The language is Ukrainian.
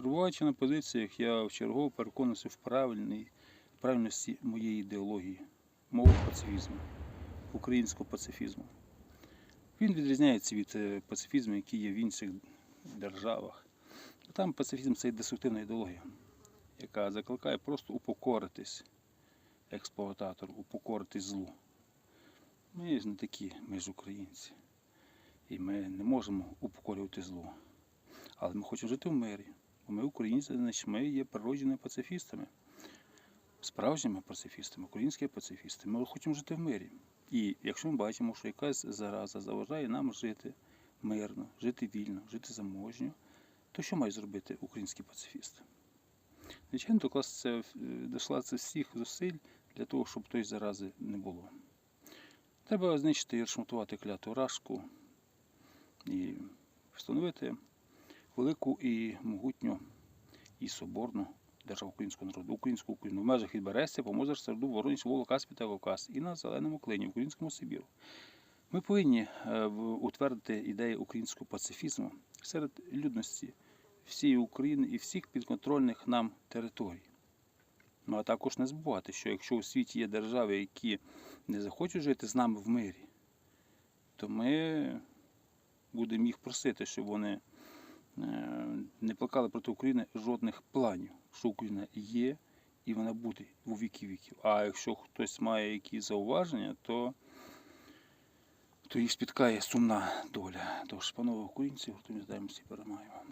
Перебуваючи на позиціях, я вчергово переконався в правильності моєї ідеології, мого пацифізму, українського пацифізму. Він відрізняється від е, пацифізму, який є в інших державах. Там пацифізм це деструктивна ідеологія, яка закликає просто упокоритись експлуататору, упокоритись злу. Ми ж не такі, ми ж українці. І ми не можемо упокорювати зло. Але ми хочемо жити в мирі. Ми українці, ми є природженими пацифістами. Справжніми пацифістами, українські пацифісти. Ми хочемо жити в мирі. І якщо ми бачимо, що якась зараза заважає нам жити мирно, жити вільно, жити заможньо, то що має зробити український пацифіст? Звичайно, докласти це, е, докласти всіх зусиль для того, щоб тої зарази не було. Треба знищити і розшматувати кляту рашку і встановити велику і могутню і соборну державу українського народу, українську Україну в межах від Берестя, Помозер, Серду, Воронеж, Волок, Каспі та Кавказ і на Зеленому клині, в українському Сибіру. Ми повинні е, утвердити ідею українського пацифізму серед людності всієї України і всіх підконтрольних нам територій. Ну а також не забувати, що якщо у світі є держави, які не захочуть жити з нами в мирі, то ми будемо їх просити, щоб вони не плекали проти України жодних планів, що Україна є і вона буде у віки віків. А якщо хтось має якісь зауваження, то, то їх спіткає сумна доля. Тож, панове українці, гуртом здаємося і перемагаємо.